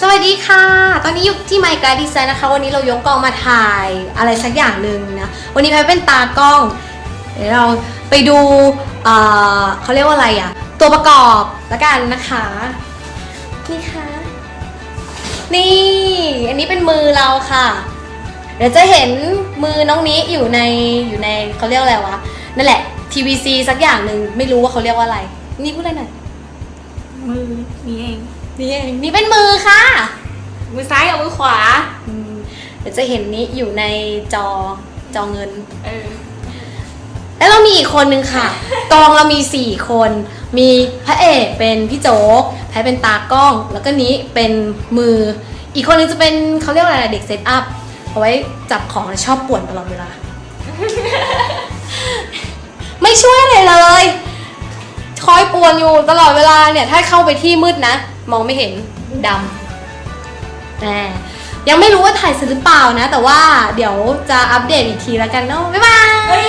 สวัสดีค่ะ ตอนนี้อยู่ที่ไมค์ก d ดีไซน์นะคะ วันนี้เรายกกล้องมาถ่ายอะไรสักอย่างหนึ่งนะ วันนี้แพทเป็นตากล้อง เดี๋ยวเราไปดูเอ่อเขาเรียกว่าอะไรอะตัวประกอบละกันนะคะ นี่ค่ะ นี่ อันนี้เป็นมือเราค่ะ เดี๋ยวจะเห็นมือน้องนี้อยู่ในอยู่ในเขาเรียกอะไรวะ นั่นแหละ TVC สักอย่างหนึ่งไม่รู้ว่าเขาเรียกว่าอะไร นี่พูดอะไรหน่อยมือนี่เอง นี่เองนี่เป็นมือค่ะ มือซ้ายกับมือขวาอืมเดี๋ยวจะเห็นนี้อยู่ในจอจอเงิน เออ แล้วเรามีอีกคนนึงค่ะ กองเรามี4คน มีพระเอกเป็นพี่โจ๊กแพ้เป็นตากล้อง แล้วก็นี้เป็นมือ อีกคนนึงจะเป็นเขาเรียกว่าอะไรเด็กเซตอัพเอาไว้จับของชอบป่วนตลอดเวลา ไม่ช่วยอะไรเลยคอยป่ วนอยู่ตลอดเวลาเนี่ย ถ้าเข้าไปที่มืดนะ มองไม่เห็นดำแหมยังไม่รู้ว่าถ่ายเสร็จหรือเปล่านะ แต่ว่าเดี๋ยวจะอัปเดตอีกทีแล้วกันเนาะบ๊ายบายเฮ้ย